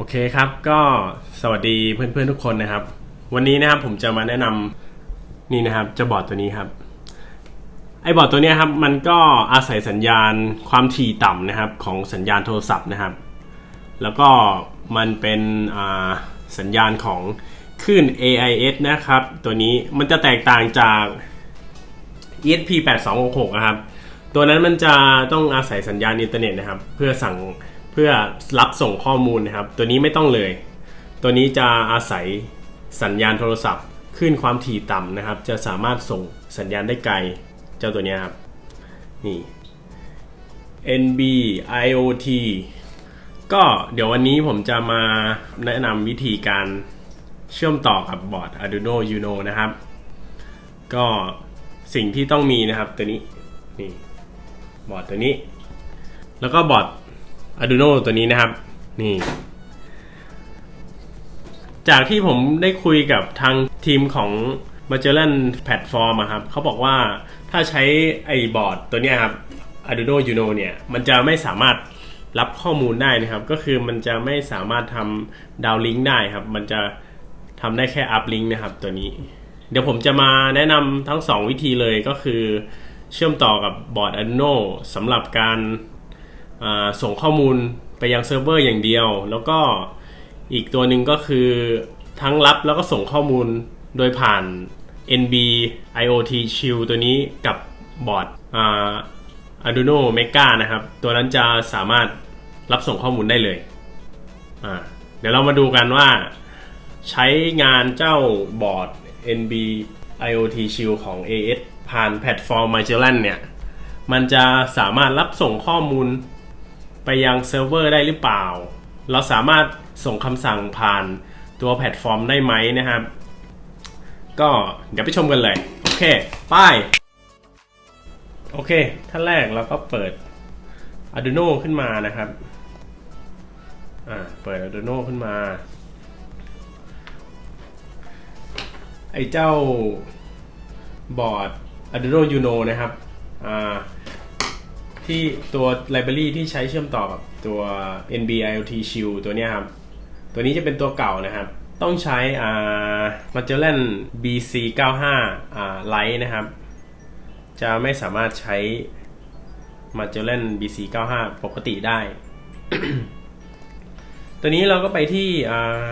โอเคครับก็สวัสดีเพื่อนๆทุกคนนะครับ วันนี้นะครับผมจะมาแนะนำนี่นะครับเจะบอร์ดตัวนี้ครับไอ้บอร์ดตัวนี้ครับมันก็อาศัยสัญญาณความถี่ต่ำนะครับของสัญญาณโทรศัพท์นะครับ แล้วก็มันเป็นสัญญาณของคลื่น AIS นะครับ ตัวนี้มันจะแตกต่างจาก ESP 8266 นะครับ ตัวนั้นมันจะต้องอาศัยสัญญาณอินเทอร์เน็ตนะครับ เพื่อสั่ง พื่อรับส่งข้อมูลนะครับ ตัวนี้ไม่ต้องเลย ตัวนี้จะอาศัยสัญญาณโทรศัพท์คลื่นความถี่ต่ำนะครับ จะสามารถส่งสัญญาณได้ไกล เจ้าตัวนี้ครับ นี่ NB IoT ก็เดี๋ยววันนี้ผมจะมาแนะนำวิธีการเชื่อมต่อกับบอร์ด Arduino Uno นะครับ ก็สิ่งที่ต้องมีนะครับตัวนี้ นี่ บอร์ดตัวนี้ แล้วก็บอร์ด Arduino ตัวนี้นะครับ นี่ จากที่ผมได้คุยกับทางทีมของ Magellan Platform ครับเขาบอกว่าถ้าใช้ไอ้บอร์ดตัวนี้ครับ Arduino Uno เนี่ย มันจะไม่สามารถรับข้อมูลได้นะครับ ก็คือมันจะไม่สามารถทำดาวลิงก์ได้ครับ มันจะทำได้แค่อัพลิงก์นะครับตัวนี้ เดี๋ยวผมจะมาแนะนำทั้ง 2 วิธีเลยก็คือ เชื่อมต่อกับบอร์ด Arduino สำหรับการ ส่งข้อมูลไปยังเซิร์ฟเวอร์อย่างเดียว แล้วก็อีกตัวหนึ่งก็คือทั้งรับแล้วก็ส่งข้อมูลโดยผ่าน NB IoT Shield ตัวนี้กับบอร์ด Arduino Mega นะครับ ตัวนั้นจะสามารถรับส่งข้อมูลได้เลย เดี๋ยวเรามาดูกันว่าใช้งานเจ้าบอร์ด NB IoT Shield ของ AS ผ่านแพลตฟอร์ม Magellan เนี่ย มันจะสามารถรับส่งข้อมูล ไปยังเซิร์ฟเวอร์ได้หรือเปล่า เราสามารถส่งคำสั่งผ่านตัวแพลตฟอร์มได้ไหมนะครับ ก็เดี๋ยวไปชมกันเลย โอเคไป้ายโอเคท่านแรกเราก็เปิด Arduino ขึ้นมานะครับอ่าเปิด Arduino ขึ้นมาไอ้เจ้าบอร์ด Arduino Uno นะครับอ่า ที่ตัวไลบรารีที่ใช้เชื่อมต่อกับตัว NB IoT Shield ตัวเนี้ยครับ ตัวนี้จะเป็นตัวเก่านะครับ ต้องใช้ อ่า Magellan BC 95 อ่า Lite นะครับ จะไม่สามารถใช้ Magellan BC 95 ปกติได้ ตัวนี้เราก็ไปที่ อ่า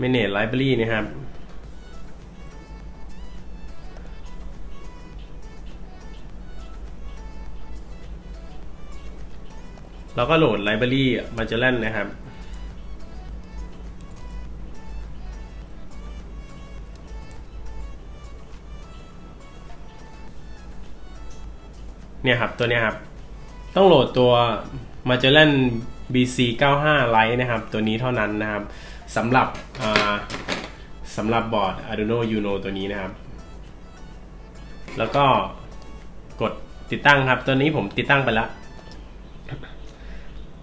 Manage Library นะครับ เราก็โหลดไลบรารี Magellan นะครับ เนี่ยครับ ตัวเนี้ยครับ ต้องโหลดตัว Magellan BC 95 Lite นะครับ ตัวนี้เท่านั้นนะครับสำหรับสำหรับบอร์ด Arduino Uno ตัวนี้นะครับ แล้วก็กดติดตั้งครับ ตัวนี้ผมติดตั้งไปแล้ว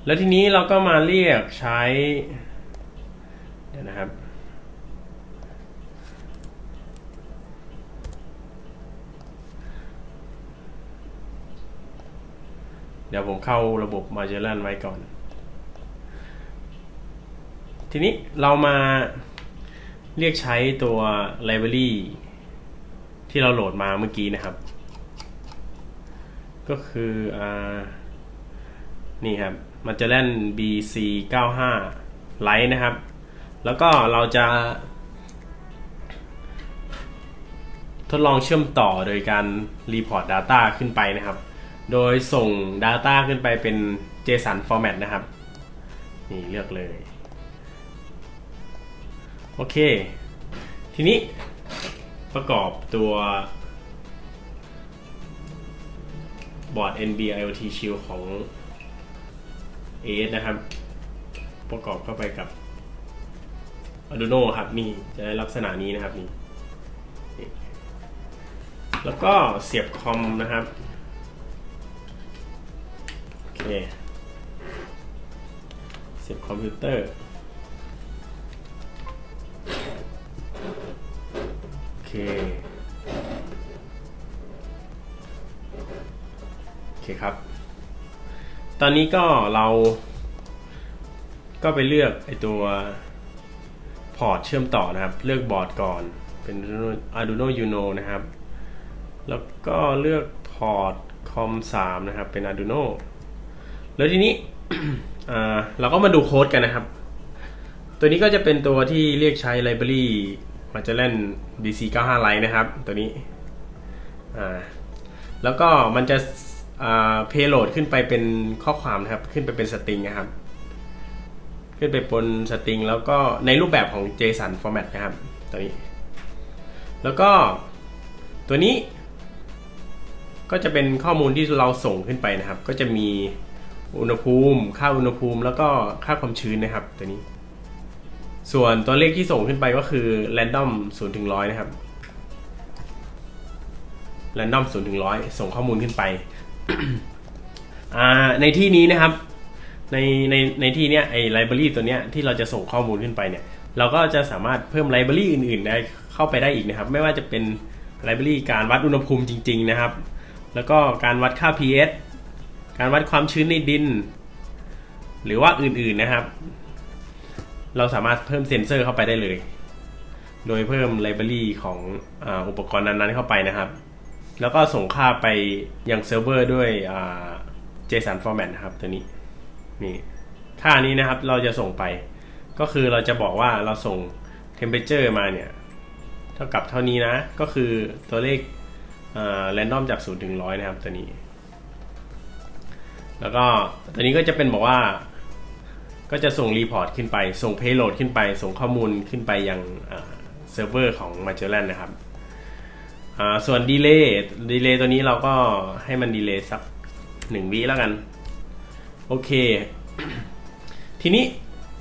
แล้วทีนี้เราก็มาเรียกใช้เดี๋ยวนะครับ เดี๋ยวผมเข้าระบบ Magellan ไว้ก่อน ทีนี้เรามาเรียกใช้ตัว library ที่เราโหลดมาเมื่อกี้นะครับ ก็คืออ่านี่ครับ Magellan BC 95 Lite นะครับ แล้วก็เราจะ ทดลองเชื่อมต่อโดยการ Report Data ขึ้นไปนะครับ โดยส่ง Data ขึ้นไปเป็น JSON format นะครับ นี่เลือกเลย โอเค ทีนี้ประกอบตัวบอร์ด NB IoT Shield ของ AS นะครับ ประกอบเข้าไปกับ Arduino ครับนี่จะได้ลักษณะนี้นะครับนี่นี่แล้วก็เสียบคอมนะครับโอเคเสียบคอมพิวเตอร์โอเคโอเคครับ ตอนนี้ก็เรา ก็ไปเลือกไอตัวพอร์ตเชื่อมต่อนะครับ เลือกบอร์ดก่อนเป็น Arduino Uno นะครับ แล้วก็เลือกพอร์ตคอม3นะครับ เป็น Arduino แล้วทีนี้เราก็มาดูโค้ดกันนะครับ ตัวนี้ก็จะเป็นตัวที่เรียกใช้ library Magellan BC95 Lite นะครับ ตัวนี้ แล้วก็มันจะ อ่า payload ขึ้นไปเป็นข้อความนะครับ ขึ้นไปเป็นสตริงนะครับ ขึ้นไปบนสตริงแล้วก็ในรูปแบบของ JSON format นะครับ ตัวนี้ แล้วก็ตัวนี้ ก็จะเป็นข้อมูลที่เราส่งขึ้นไปนะครับ ก็จะมีอุณหภูมิ ค่าอุณหภูมิ แล้วก็ค่าความชื้นนะครับ ตัวนี้ ส่วนตัวเลขที่ส่งขึ้นไปก็คือ random 0ถึง100 นะครับ random 0ถึง100 ส่งข้อมูลขึ้นไป ในที่นี้นะครับ ในในในที่เนี้ยไอไลบรารีตัวเนี้ยที่เราจะส่งข้อมูลขึ้นไปเนี่ย เราก็จะสามารถเพิ่มไลบรารีอื่นๆได้เข้าไปได้อีกนะครับ ไม่ว่าจะเป็นไลบรารีการวัดอุณหภูมิจริง ๆ นะครับ แล้วก็การวัดค่า pH การวัดความชื้นในดิน หรือว่าอื่นๆนะครับ เราสามารถเพิ่มเซ็นเซอร์เข้าไปได้เลย โดยเพิ่มไลบรารีของออุปกรณ์นั้นๆเข้าไปนะครับ แล้วก็ส่งค่าไปยังเซิร์ฟเวอร์ด้วยอ่า JSON format นะครับตัวนี้นี่ค่านี้นะครับเราจะส่งไป ก็คือเราจะบอกว่าเราส่ง temperature มาเนี่ย เท่ากับเท่านี้นะ ก็คือตัวเลขแรนดอมจาก 0 ถึง 100 นะครับตัวนี้ แล้วก็ตัวนี้ก็จะเป็นบอกว่าก็จะส่งรีพอร์ตขึ้นไป ส่ง payload ขึ้นไป ส่งข้อมูลขึ้นไปยังเซิร์ฟเวอร์ของ Magellan นะครับ อ่าส่วนดีเลย์ดีเลย์ตัวนี้เราก็ให้มันดีเลย์สักหนึ่งวิแล้วกัน โอเค ทีนี้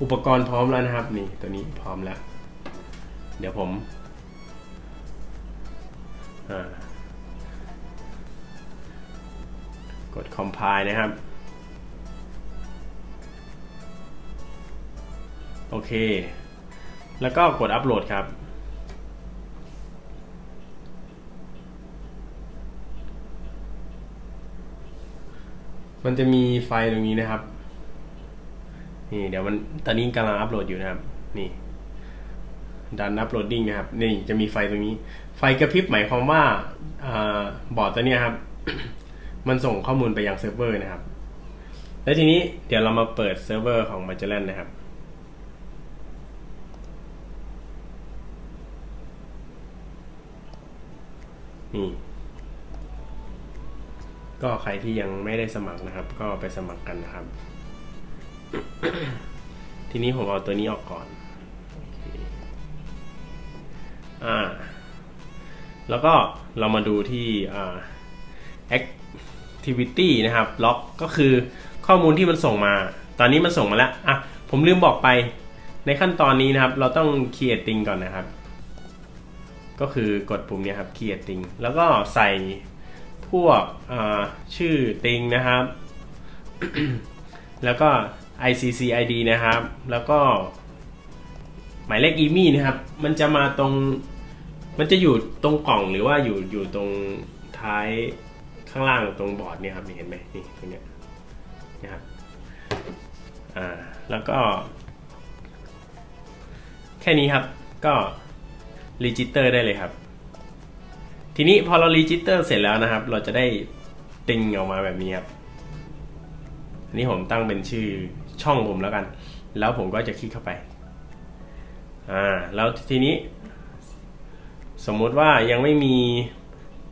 อุปกรณ์พร้อมแล้วนะครับ นี่ตัวนี้พร้อมแล้ว เดี๋ยวผมกด compile นะครับ โอเค แล้วก็กดอัปโหลดครับ มันจะมีไฟล์ตรงนี้นะครับ นี่เดี๋ยวมันตอนนี้กำลังอัปโหลดอยู่นะครับ นี่ดันอัปโหลดดิ้งนะครับ นี่จะมีไฟตรงนี้ ไฟกระพริบหมายความว่าอาบอร์ดตัวนี้ครับ มันส่งข้อมูลไปยังเซิร์ฟเวอร์นะครับ แล้วทีนี้เดี๋ยวเรามาเปิดเซิร์ฟเวอร์ของ Magellan นะครับนี่ ก็ใครที่ยังไม่ได้สมัครนะครับ ก็ไปสมัครกันนะครับ ทีนี้ผมเอาตัวนี้ออกก่อนอ่า แล้วก็เรามาดูที่อ่า activity นะครับ ล็อกก็คือข้อมูลที่มันส่งมา ตอนนี้มันส่งมาแล้ว อะ ผมลืมบอกไป ในขั้นตอนนี้นะครับ เราต้อง creating ก่อนนะครับ ก็คือกดปุ่มเนี้ยครับ creating แล้วก็ใส่ พวกชื่อติงนะครับ แล้วก็ ICC ID นะครับ แล้วก็ หมายเลขอีมี่นะครับ มันจะมาตรง มันจะอยู่ตรงกล่องหรือว่าอยู่อยู่ตรงท้ายข้างล่างตรงบอร์ดเนี่ยครับนี่เห็นไหมนี่ตรงเนี้ยนะครับอ่าแล้วก็ แค่นี้ครับก็รีจิสเตอร์ได้เลยครับ ทีนี้พอเรารีจิสเตอร์เสร็จแล้วนะครับ เราจะได้ติงออกมาแบบนี้ครับอันนี้ผมตั้งเป็นชื่อช่องผมแล้วกัน แล้วผมก็จะคลิกเข้าไปอ่าแล้วทีนี้ สมมุติว่ายังไม่มี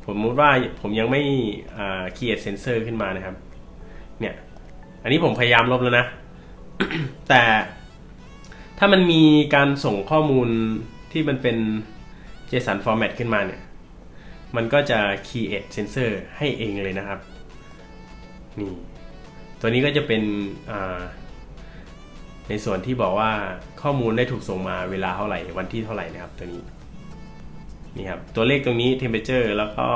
ผมมุติว่าผมยังไม่อ่า create sensor ขึ้นมานะครับ เนี่ย อันนี้ผมพยายามลบแล้วนะ แต่ถ้ามันมีการส่งข้อมูลที่มันเป็น JSON format ขึ้นมาเนี่ย มันก็จะ create sensor ให้เองเลยนะครับ นี่ ตัวนี้ก็จะเป็นในส่วนที่บอกว่าข้อมูลได้ถูกส่งมาเวลาเท่าไหร่ วันที่เท่าไหร่นะครับตัวนี้ นี่ครับ ตัวเลขตรงนี้ temperature แล้วก็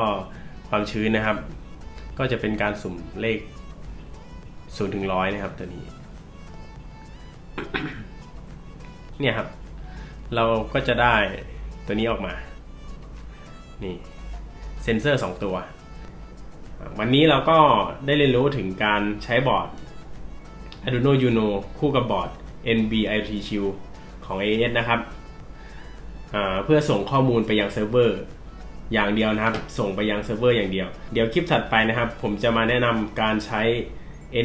ความชื้นนะครับ ก็จะเป็นการสุ่มเลข0ถึง100นะครับตัวนี้ เนี่ยครับ เราก็จะได้ตัวนี้ออกมา นี่ เซนเซอร์ 2 ตัว วันนี้เราก็ได้เรียนรู้ถึงการใช้บอร์ด Arduino Uno คู่กับบอร์ด NB IoT Shield ของ AES นะครับ เพื่อส่งข้อมูลไปยังเซิร์ฟเวอร์อย่างเดียวนะครับ ส่งไปยังเซิร์ฟเวอร์อย่างเดียว เดี๋ยวคลิปถัดไปนะครับ ผมจะมาแนะนำการใช้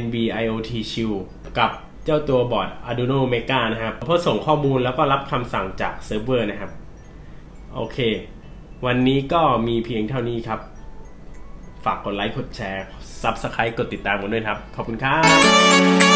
NB IoT Shield กับเจ้าตัวบอร์ด Arduino Mega นะครับ เพื่อส่งข้อมูลแล้วก็รับคำสั่งจากเซิร์ฟเวอร์นะครับ โอเค วันนี้ก็มีเพียงเท่านี้ครับ ฝากกดไลค์ กดแชร์ Subscribe กดติดตามกันด้วยครับ ขอบคุณครับ